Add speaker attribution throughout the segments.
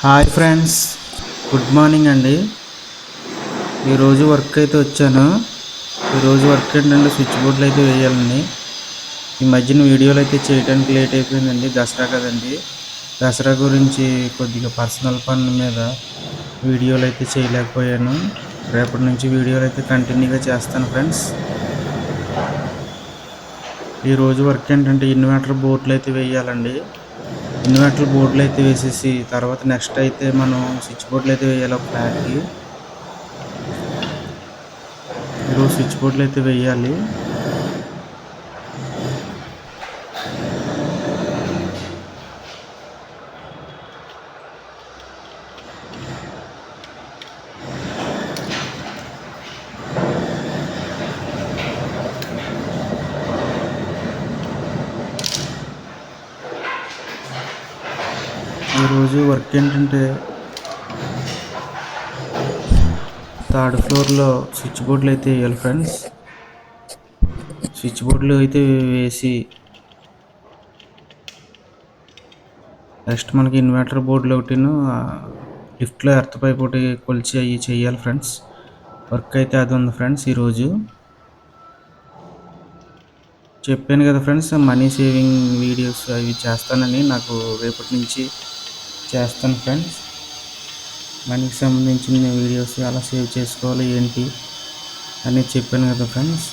Speaker 1: Hi friends good morning అండి. ఈరోజు work అయితే వచ్చాను. ఈరోజు వర్క్ ఏంటంటే స్విచ్ బోర్డులు అయితే వేయాలండి. ఈ మధ్యన వీడియోలు అయితే చేయడానికి లేట్ అయిపోయిందండి. దసరా కదండి. దసరా గురించి కొద్దిగా పర్సనల్ పనుల మీద వీడియోలు అయితే చేయలేకపోయాను. రేపటి నుంచి వీడియోలు అయితే కంటిన్యూగా చేస్తాను ఫ్రెండ్స్. ఈరోజు వర్క్ ఏంటంటే ఇన్వర్టర్ బోర్డులు అయితే వేయాలండి. ఇన్వర్టర్ బోర్డులు అయితే వేసేసి తర్వాత నెక్స్ట్ అయితే మనం స్విచ్ బోర్డులు అయితే వేయాలి ఒక ఫ్లాట్కి. ఈరోజు స్విచ్ బోర్డులు అయితే వేయాలి ఈరోజు వర్క్ ఏంటంటే థర్డ్ ఫ్లోర్లో స్విచ్ బోర్డులు అయితే వేయాలి ఫ్రెండ్స్. స్విచ్ బోర్డులు అయితే వేసి నెక్స్ట్ మనకి ఇన్వర్టర్ బోర్డులు ఒకటిను లిఫ్ట్లో ఎర్త్ పైప్ ఒకటి కొలిచి అవి చేయాలి ఫ్రెండ్స్. వర్క్ అయితే అది ఉంది ఫ్రెండ్స్ ఈరోజు. చెప్పాను కదా ఫ్రెండ్స్ మనీ సేవింగ్ వీడియోస్ అవి చేస్తానని నాకు రేపటి నుంచి చేస్తాను ఫ్రెండ్స్. మనీకి సంబంధించిన వీడియోస్ ఎలా సేవ్ చేసుకోవాలి ఏంటి అనేది చెప్పాను కదా ఫ్రెండ్స్.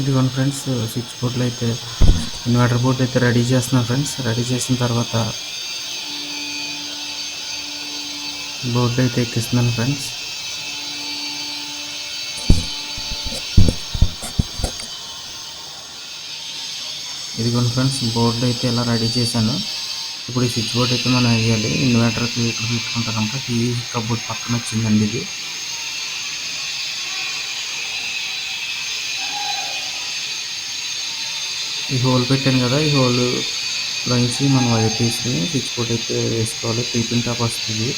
Speaker 1: ఇదిగోండి ఫ్రెండ్స్ స్విచ్ బోర్డులు అయితే ఇన్వర్టర్ బోర్డు అయితే రెడీ చేస్తున్నాను ఫ్రెండ్స్. రెడీ చేసిన తర్వాత బోర్డు అయితే ఎక్కిస్తున్నాను ఫ్రెండ్స్. ఇదిగోండి ఫ్రెండ్స్ బోర్డు అయితే ఇలా రెడీ చేశాను. ఇప్పుడు ఈ స్విచ్ బోర్డు అయితే మనం వేయాలి ఇన్వర్టర్కి ఇక్కడ పెట్టుకుంటారంట ఈ కబోర్డ్ పక్కన వచ్చిందండి ఇది. ఈ హోల్ పెట్టాను కదా ఈ హోల్ నుంచి మనం వైర్ తీసుకుని స్విచ్ బోర్డ్ అయితే వేసుకోవాలి. త్రీ టాప్ వస్తుంది.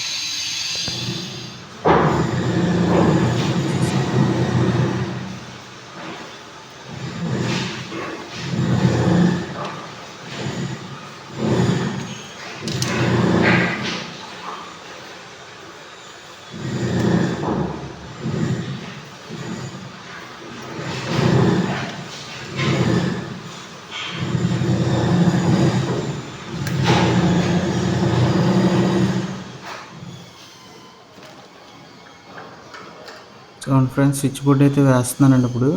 Speaker 1: చూడండి ఫ్రెండ్స్ స్విచ్ బోర్డ్ అయితే వేస్తున్నానండి ఇప్పుడు.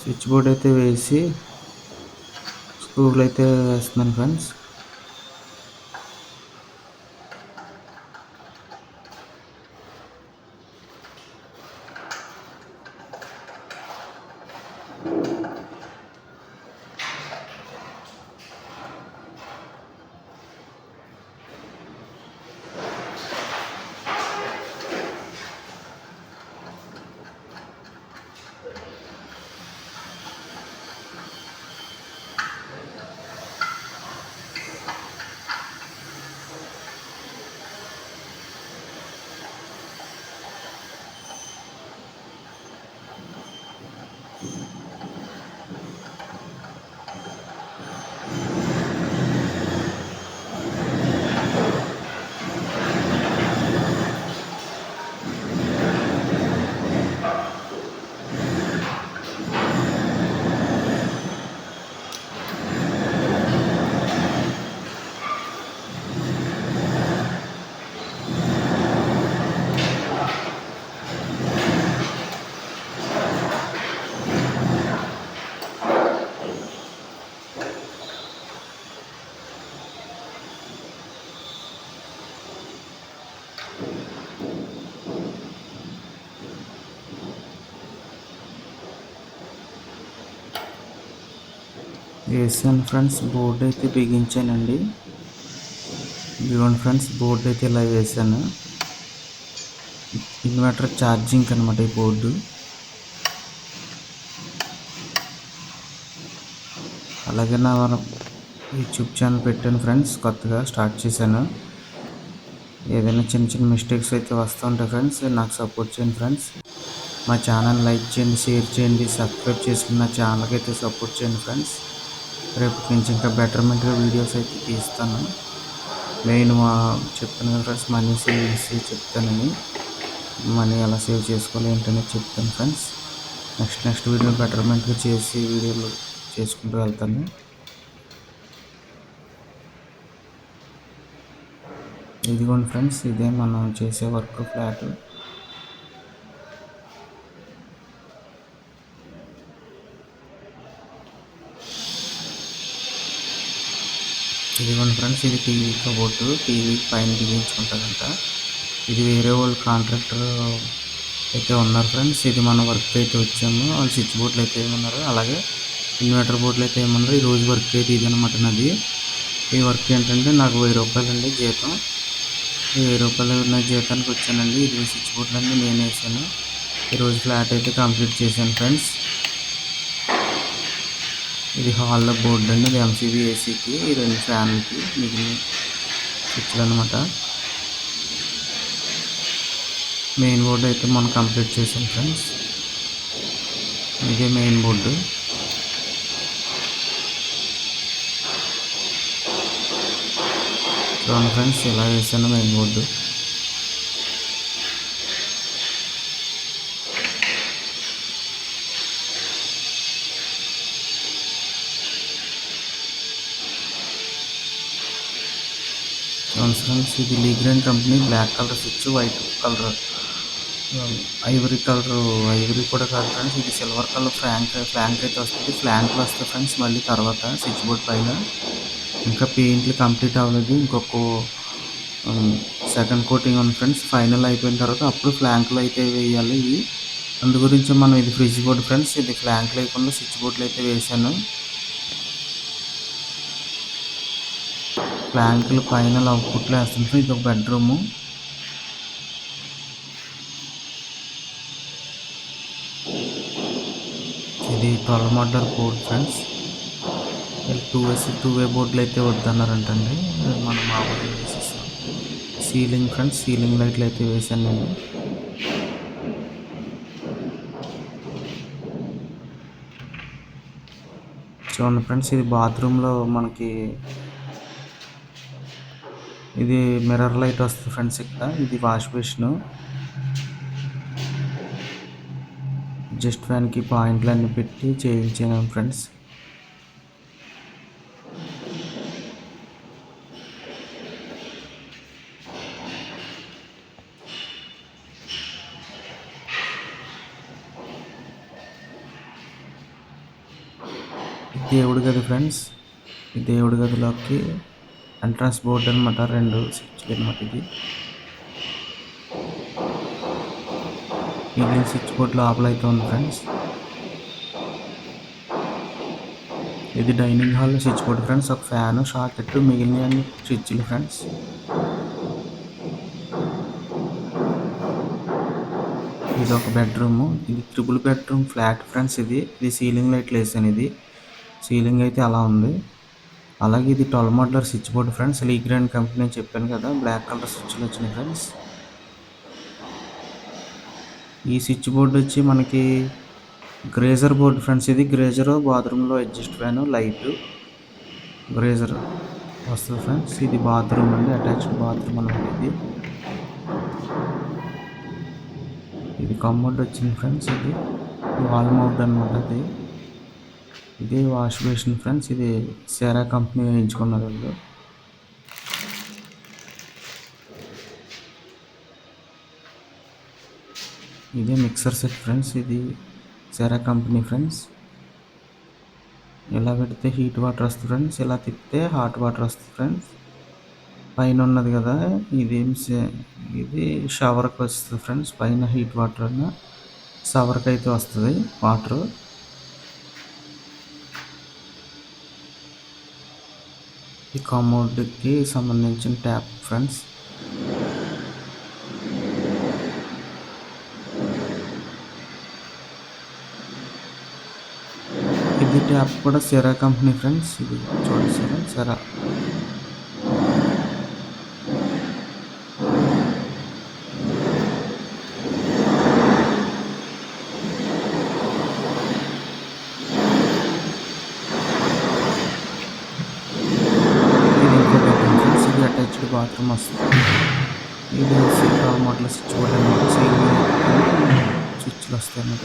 Speaker 1: స్విచ్ బోర్డ్ అయితే వేసి స్క్రూలు అయితే వేస్తున్నాను ఫ్రెండ్స్. వేసాను ఫ్రెండ్స్ బోర్డు అయితే బిగించానండి. ఇదిగోండి ఫ్రెండ్స్ బోర్డు అయితే ఇలా వేసాను ఇన్వర్టర్ ఛార్జింగ్ అనమాట ఈ బోర్డు. అలాగే నా యూట్యూబ్ ఛానల్ పెట్టాను ఫ్రెండ్స్ కొత్తగా స్టార్ట్ చేశాను. ఏదైనా చిన్న చిన్న మిస్టేక్స్ అయితే వస్తూ ఉంటాయి ఫ్రెండ్స్ నాకు సపోర్ట్ చేయండి ఫ్రెండ్స్. మా ఛానల్ లైక్ చేయండి షేర్ చేయండి సబ్స్క్రైబ్ చేసుకుని నా ఛానల్కి అయితే సపోర్ట్ చేయండి ఫ్రెండ్స్. రేపటి నుంచి ఇంకా బెటర్మెంట్గా వీడియోస్ అయితే తీస్తాను. మెయిన్ మా చెప్తాను కదా ఫ్రెండ్స్ మనీ సేవింగ్స్ చెప్తానని. మనీ ఎలా సేవ్ చేసుకోవాలి ఏంటనేది చెప్తాను ఫ్రెండ్స్ నెక్స్ట్ నెక్స్ట్ వీడియో బెటర్మెంట్గా చేసి వీడియోలు చేసుకుంటూ వెళ్తాను. ఇదిగోండి ఫ్రెండ్స్ ఇదే మనం చేసే వర్క్ ఫ్లాట్ ఇదిగోండి ఫ్రెండ్స్ ఇది టీవీ కబోర్డ్ టీవీ పైన బిగించుకుంటుందంట. ఇది వేరే వాళ్ళు కాంట్రాక్టర్ అయితే ఉన్నారు ఫ్రెండ్స్. ఇది మన వర్క్ అయితే వచ్చాము. వాళ్ళు స్విచ్ బోర్డులు అయితే ఏమన్నారు? అలాగే ఇన్వర్టర్ బోర్డులు అయితే ఏమన్నారు? ఈ రోజు వర్క్ అయితే ఇది అనమాట నాది. ఈ వర్క్ ఏంటంటే నాకు వెయ్యి రూపాయలు అండి జీతం. ఈ వెయ్యి రూపాయలు నా జీతానికి వచ్చానండి. ఇది స్విచ్ బోర్డులు అన్నీ నేను వేసాను ఈరోజు ఫ్లాట్ అయితే కంప్లీట్ చేశాను ఫ్రెండ్స్. ఇది హాల్లో బోర్డు అండి. ఇది ఎంసీబీ ఏసీకి ఈ రెండు ఫ్యాన్లకి మిగిలిన స్విచ్లు అనమాట మెయిన్ బోర్డు అయితే మనం కంప్లీట్ చేసాం ఫ్రెండ్స్. ఇదే మెయిన్ బోర్డు. చూడండి ఫ్రెండ్స్ ఇలా వేసాను మెయిన్ బోర్డు. ఫ్రెండ్స్ ఇది Legrand company black colour switch white colour ivory colour ivory కూడా కాదు ఫ్రెండ్స్ ఇది సిల్వర్ కలర్ ఫ్లాంక్ ఫ్లాంక్ అయితే వస్తుంది. ఫ్లాంక్లు వస్తాయి ఫ్రెండ్స్ మళ్ళీ తర్వాత స్విచ్ బోర్డ్ పైన ఇంకా పెయింట్లు కంప్లీట్ అవ్వలేదు. ఇంకొక సెకండ్ కోటింగ్ ఉంది ఫ్రెండ్స్ ఫైనల్ అయిపోయిన తర్వాత అప్పుడు ఫ్లాంక్లు అయితే వేయాలి. ఇవి అందు గురించి మనం ఇది ఫ్రిడ్జ్ బోర్డ్ ఫ్రెండ్స్ ఇది ఫ్లాంక్ లేకుండా స్విచ్ బోర్డులు అయితే వేసాను ప్లాంకులు పైన అవుట్పుట్లో వేస్తుంటారు ఇది ఒక బెడ్రూము. ఇది twelve model board friends. Two వేసి టూ వే బోర్డులు అయితే వద్దన్నారంటండి. మనం మా వేసేసాం సీలింగ్ ఫ్రెండ్స్. సీలింగ్ లైట్లు అయితే వేసాను నేను. చూడండి ఫ్రెండ్స్. ఇది బాత్రూంలో మనకి ఇది మిర్రర్ లైట్ వస్తుంది ఫ్రెండ్స్ ఇక్కడ. ఇది వాష్ బేసిన్ జస్ట్ ఫ్యాన్కి పాయింట్లు అన్ని పెట్టి చేయించాను ఫ్రెండ్స్ దేవుడి గది ఫ్రెండ్స్ దేవుడి గదిలోకి ఎంట్రన్స్ బోర్డు అనమాట రెండు స్విచ్లు అనమాట ఇది. ఇది స్విచ్ బోర్డు లోపల అయితే ఉంది ఫ్రెండ్స్. ఇది dining hall switch board friends ఒక ఫ్యాన్ షాకెట్ మిగిలిన అన్ని స్విచ్లు ఫ్రెండ్స్. ఇది ఒక బెడ్రూమ్ ఇది ట్రిపుల్ బెడ్రూమ్ ఫ్లాట్ ఫ్రెండ్స్ ఇది. ఇది సీలింగ్ లైట్లు వేసాను ఇది. సీలింగ్ అయితే అలా ఉంది. అలాగే ఇది twelve modular switch board friends. Legrand company అని చెప్పాను కదా బ్లాక్ కలర్ స్విచ్లు వచ్చినాయి ఫ్రెండ్స్. ఈ స్విచ్ బోర్డు వచ్చి మనకి గ్రేజర్ బోర్డు ఫ్రెండ్స్. ఇది గ్రేజర్ బాత్రూంలో అడ్జస్ట్ ఫ్యాన్ లైట్ గ్రేజర్ వస్తుంది ఫ్రెండ్స్. ఇది బాత్రూమ్ అండి అటాచ్డ్ బాత్రూమ్ అనమాట ఇది. ఇది కమ్మోడ్ వచ్చింది ఫ్రెండ్స్ ఇది. వాల్ మౌంట్ అనమాట అది. ఇది వాష్ బేసిన్ ఫ్రెండ్స్ ఇది సెరా కంపెనీ వేయించుకున్నారు వీళ్ళు. ఇదే మిక్సర్ సెట్ ఫ్రెండ్స్ ఇది సెరా కంపెనీ ఫ్రెండ్స్. ఇలా పెడితే హీట్ వాటర్ వస్తుంది ఫ్రెండ్స్ ఇలా తిప్పితే హాట్ వాటర్ వస్తుంది ఫ్రెండ్స్. పైన ఉన్నది కదా ఇదేం ఇది షవర్కి వస్తుంది ఫ్రెండ్స్ పైన హీట్ వాటర్ అన్న షవర్కి అయితే వస్తుంది వాటర్ ఈ కామోడ్కి సంబంధించిన ట్యాప్ ఫ్రెండ్స్. ఇది ట్యాప్ కూడా సిరా కంపెనీ ఫ్రెండ్స్. ఇది చూడండి సిరా అలా ఇది ఇంకో బెడ్రూమ్ ఫ్రెండ్స్ ఇది అటాచ్డ్ బాత్రూమ్ వస్తుంది ఇది టాప్ మోడల్ స్విచ్ బోర్డ్ అనమాట సీలింగ్ స్విచ్లు వస్తాయి అన్నమాట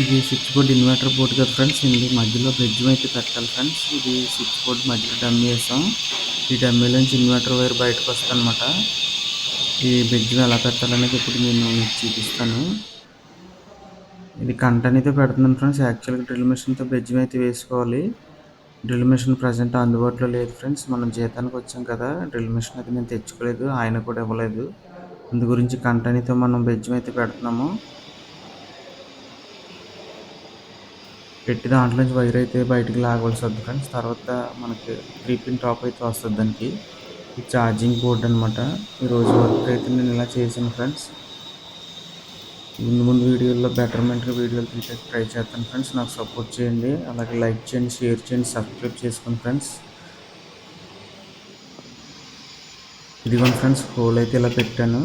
Speaker 1: ఇది స్విచ్ బోర్డ్ ఇన్వర్టర్ బోర్డ్ కదా ఫ్రెండ్స్? ఇది మధ్యలో బ్రిడ్జ్ అయితే పెట్టాలి ఫ్రెండ్స్. ఇది స్విచ్ బోర్డ్ మధ్యలో డమ్మీ వేసాం ఈ డమ్మీలోంచి ఇన్వర్టర్ వైర్ బయటకు వస్తుందన్నమాట. ఈ బ్రిడ్జ్ ఎలా పెట్టాలనేది ఇప్పుడు నేను మీకు చూపిస్తాను. ఇది కంట అనేది పెడుతున్నాను ఫ్రెండ్స్. యాక్చువల్గా డ్రిల్ మిషన్తో బ్రిడ్జ్ అయితే వేసుకోవాలి. డ్రిల్ మిషన్ ప్రజెంట్ అందుబాటులో లేదు ఫ్రెండ్స్. మనం జీతానికి వచ్చాం కదా. డ్రిల్ మిషన్ అయితే నేను తెచ్చుకోలేదు. ఆయన కూడా ఇవ్వలేదు. అందు గురించి కంటనీతో మనం బ్రిడ్జ్ అయితే పెడుతున్నాము. పెట్టి దాంట్లో నుంచి వైర్ అయితే బయటికి లాగవలసి వద్దు ఫ్రెండ్స్. తర్వాత మనకి త్రీ పిన్ టాప్ అయితే వస్తుంది దానికి. ఛార్జింగ్ బోర్డ్ అనమాట ఈరోజు వర్క్ అయితే నేను ఇలా చేశాను ఫ్రెండ్స్. ముందు ముందు వీడియోల్లో బెటర్మెంట్ వీడియోలు తీసేసి ట్రై చేస్తాను ఫ్రెండ్స్. నాకు సపోర్ట్ చేయండి. అలాగే లైక్ చేయండి షేర్ చేయండి సబ్స్క్రైబ్ చేసుకోండి ఫ్రెండ్స్. ఇదిగోండి ఫ్రెండ్స్ హోల్ అయితే ఇలా పెట్టాను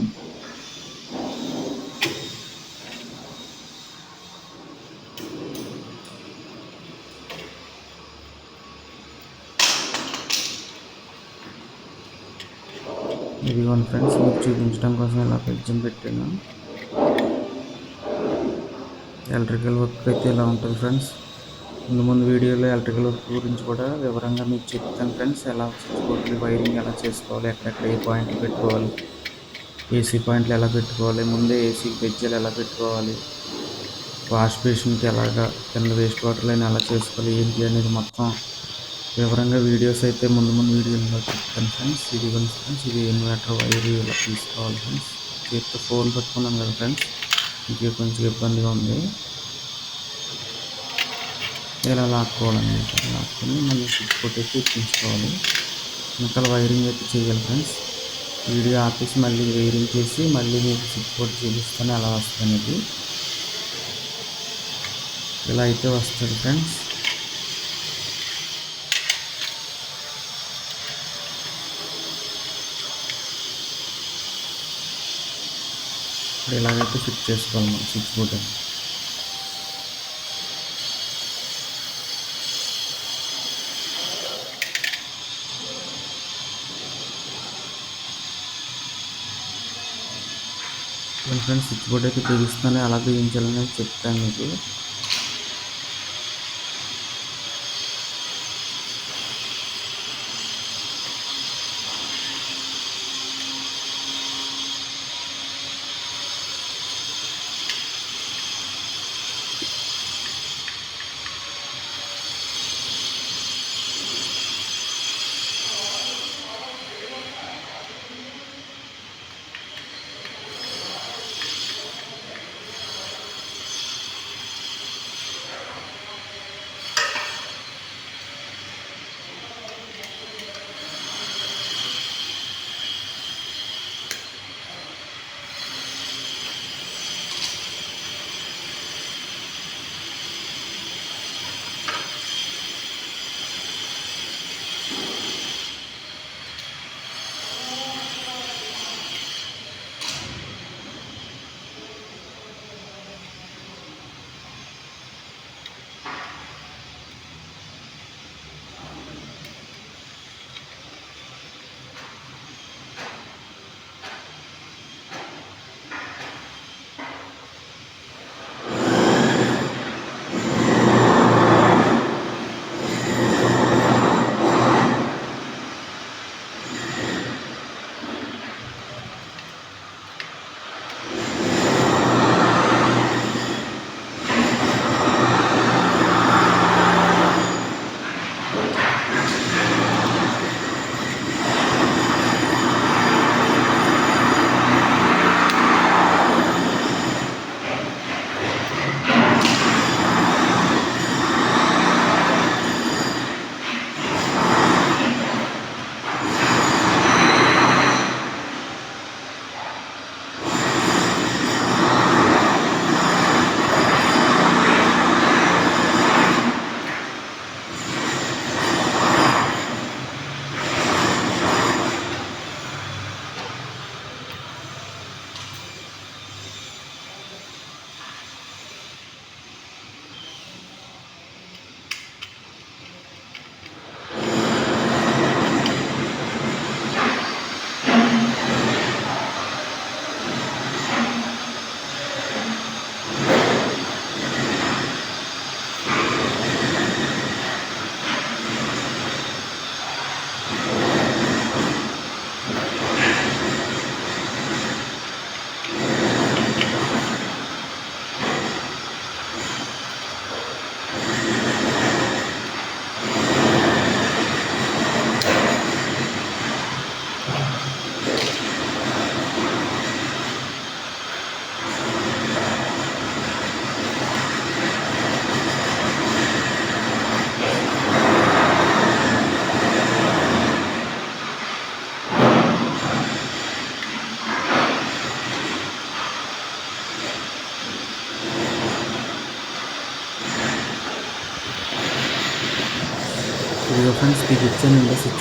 Speaker 1: ఇదిగోండి ఫ్రెండ్స్ మీకు చూపించడం కోసం ఇలా పెంచం పెట్టాను. ఎలక్ట్రికల్ వర్క్ అయితే ఇలా ఉంటుంది ఫ్రెండ్స్. ముందు ముందు వీడియోలో ఎలక్ట్రికల్ వర్క్ గురించి కూడా వివరంగా మీకు చెప్తాను ఫ్రెండ్స్. ఎలా చేసుకోవాలి వైరింగ్ ఎలా చేసుకోవాలి ఎక్కడెక్కడ ఏ పాయింట్లు పెట్టుకోవాలి ఏసీ పాయింట్లు ఎలా పెట్టుకోవాలి ముందే ఏసీ బెజ్జలు ఎలా పెట్టుకోవాలి వాష్ బేసిన్కి ఎలాగా కింద వేస్ట్ వాటర్ లైన్ ఎలా చేసుకోవాలి ఏంటి అనేది మొత్తం వివరంగా వీడియోస్ అయితే ముందు ముందు వీడియోలో చెప్తాను ఫ్రెండ్స్ ఇది ఫ్రెండ్స్ ఇది ఇన్వర్టర్ వైర్ ఇలా తీసుకోవాలి ఫ్రెండ్స్ చేతితో ఫోన్ పెట్టుకున్నాను కదా ఫ్రెండ్స్ ఇంకే కొంచెం ఇబ్బందిగా ఉంది. ఇలా లాక్కోవాలండి. లాక్కొని మళ్ళీ స్విచ్ కొట్టేసి ఎక్కించుకోవాలి ఇంకా వైరింగ్ అయితే చేయాలి ఫ్రెండ్స్ వీడియో ఆపేసి మళ్ళీ వైరింగ్ చేసి మళ్ళీ మీకు స్విచ్ బోర్డ్ చూపిస్తాను. అలా వస్తుంది అనేది. ఇలా అయితే వస్తుంది ఫ్రెండ్స్ ఇప్పుడు ఇలాగైతే ఫిట్ చేసుకోవాలి మనం switch board friends switch board అయితే బిగిస్తాను అలా బిగించాలని చెప్తాను మీకు.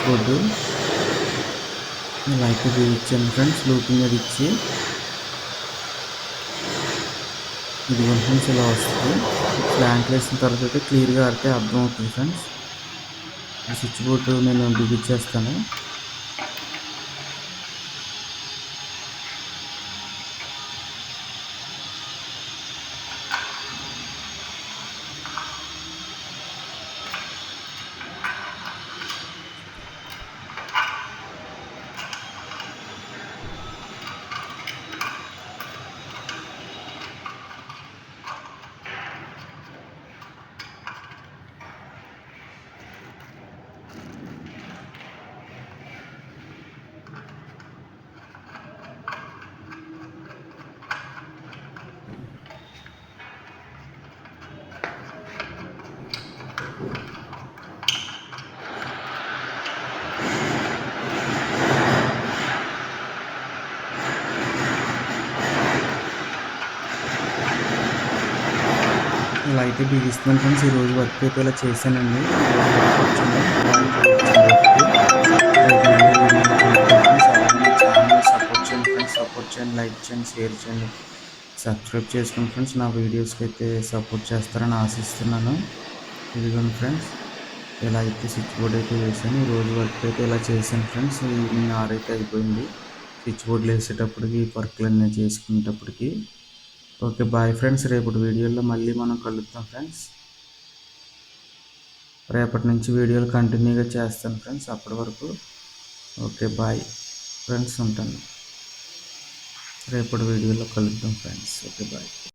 Speaker 1: స్విచ్ బోర్డు ఇలా అయితే బిగించాను ఫ్రెండ్స్ లూపింగ్ అది ఇచ్చి ఇది ఫ్రెండ్స్ ఇలా వస్తుంది ప్లాంట్ వేసిన తర్వాత అయితే క్లియర్గా ఆడితే అర్థం అవుతుంది ఫ్రెండ్స్ స్విచ్ బోర్డు నేను బిగించేస్తాను అయితే బిగిస్తున్నాను ఫ్రెండ్స్ ఈరోజు వర్క్ అయితే ఇలా చేశానండి. సపోర్ట్ చేయండి ఫ్రెండ్స్ సపోర్ట్ చేయండి లైక్ చేయండి షేర్ చేయండి సబ్స్క్రైబ్ చేసుకోండి ఫ్రెండ్స్. నా వీడియోస్కి అయితే సపోర్ట్ చేస్తారని ఆశిస్తున్నాను. ఇదిగోండి ఫ్రెండ్స్ ఇలా అయితే స్విచ్ బోర్డ్ అయితే వేసాను. ఈ రోజు వర్క్ అయితే ఇలా చేశాను ఫ్రెండ్స్. ఈవినింగ్ ఆరైతే అయిపోయింది. స్విచ్ బోర్డులు వేసేటప్పటికి వర్క్లు అన్నీ చేసుకునేటప్పటికి. ఓకే బాయ్ ఫ్రెండ్స్ రేపటి వీడియోలో మళ్ళీ మనం కలుద్దాం ఫ్రెండ్స్ రేపటి నుంచి వీడియోలు కంటిన్యూగా చేస్తాను ఫ్రెండ్స్ అప్పటి వరకు. ఓకే బాయ్ ఫ్రెండ్స్ ఉంటాను. రేపటి వీడియోలో కలుద్దాం ఫ్రెండ్స్ ఓకే బాయ్